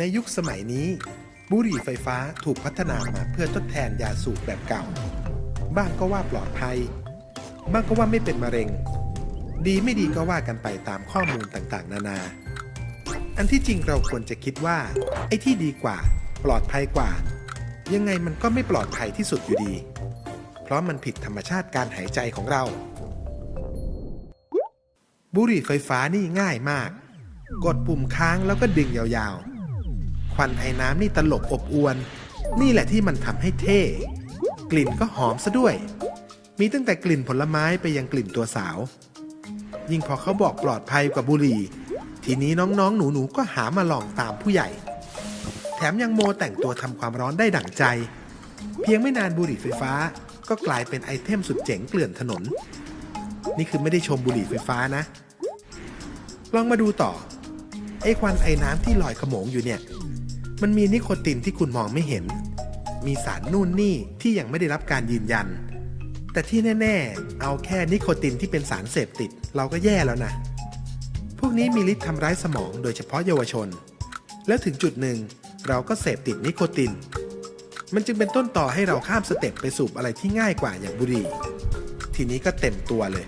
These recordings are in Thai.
ในยุคสมัยนี้บุหรี่ไฟฟ้าถูกพัฒนามาเพื่อทดแทนยาสูบแบบเก่า บ้างก็ว่าปลอดภัย บ้างก็ว่าไม่เป็นมะเร็ง ดีไม่ดีก็ว่ากันไปตามข้อมูลต่างๆ นานา อันที่จริงเราควรจะคิดว่า ไอ้ที่ดีกว่า ปลอดภัยกว่า ยังไงมันก็ไม่ปลอดภัยที่สุดอยู่ดี เพราะมันผิดธรรมชาติการหายใจของเรา บุหรี่ไฟฟ้านี่ง่ายมาก กดปุ่มค้างแล้วก็ดึงยาวๆ ควันไอ้น้ำนี่ตลบอบอวน นี่แหละที่มันทำให้เท่ กลิ่นก็หอมซะด้วย มีตั้งแต่กลิ่นผลไม้ไปยังกลิ่นตัวสาว ยิ่งพอเขาบอกปลอดภัยกว่าบุหรี่ ทีนี้น้องๆ หนูๆ ก็หามาลองตามผู้ใหญ่ แถมยังโมแต่งตัวทำความร้อนได้ดั่งใจ เพียงไม่นานบุหรี่ไฟฟ้า ก็กลายเป็นไอเทมสุดเจ๋งเกลื่อนถนน นี่คือไม่ได้ชมบุหรี่ไฟฟ้านะ ลองมาดูต่อไอ้ควันไอ้น้ำที่ลอยขโมงอยู่เนี่ย มันมีนิโคตินที่คุณมองไม่เห็น มีสารนู่นนี่ที่ยังไม่ได้รับการยืนยัน แต่ที่แน่ ๆ เอาแค่นิโคตินที่เป็นสารเสพติด เราก็แย่แล้วนะ พวกนี้มีฤทธิ์ทำร้ายสมองโดยเฉพาะเยาวชน แล้วถึงจุดหนึ่งเราก็เสพติดนิโคติน มันจึงเป็นต้นต่อให้เราข้ามสเต็ปไปสูบอะไรที่ง่ายกว่าอย่างบุหรี่ ทีนี้ก็เต็มตัวเลย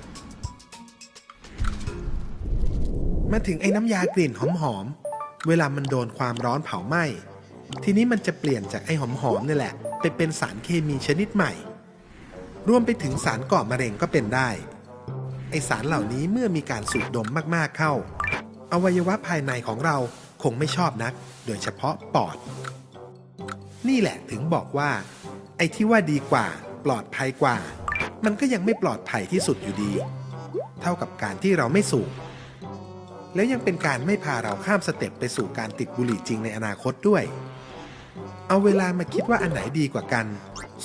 มาถึงไอ้น้ำยากลิ่นหอมๆ เวลามันโดนความร้อนเผาไหม้ทีนี้มันจะเปลี่ยนจากไอ้หอมๆนี่แหละ ไปเป็นสารเคมีชนิดใหม่ รวมไปถึงสารก่อมะเร็งก็เป็นได้ ไอสารเหล่านี้เมื่อมีการสูดดมมากๆเข้า อวัยวะภายในของเราคงไม่ชอบนัก โดยเฉพาะปอด นี่แหละถึงบอกว่า ไอ้ที่ว่าดีกว่า ปลอดภัยกว่า มันก็ยังไม่ปลอดภัยที่สุดอยู่ดี เท่ากับการที่เราไม่สูบ แล้วยังเป็นการไม่พาเราข้ามสเต็ปไปสู่การติดบุหรี่จริงในอนาคตด้วย เอาเวลามาคิดว่าอันไหนดีกว่ากัน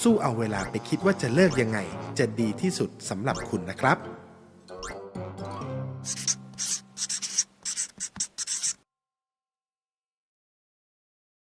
สู้เอาเวลาไปคิดว่าจะเลิกยังไง จะดีที่สุดสำหรับคุณนะครับ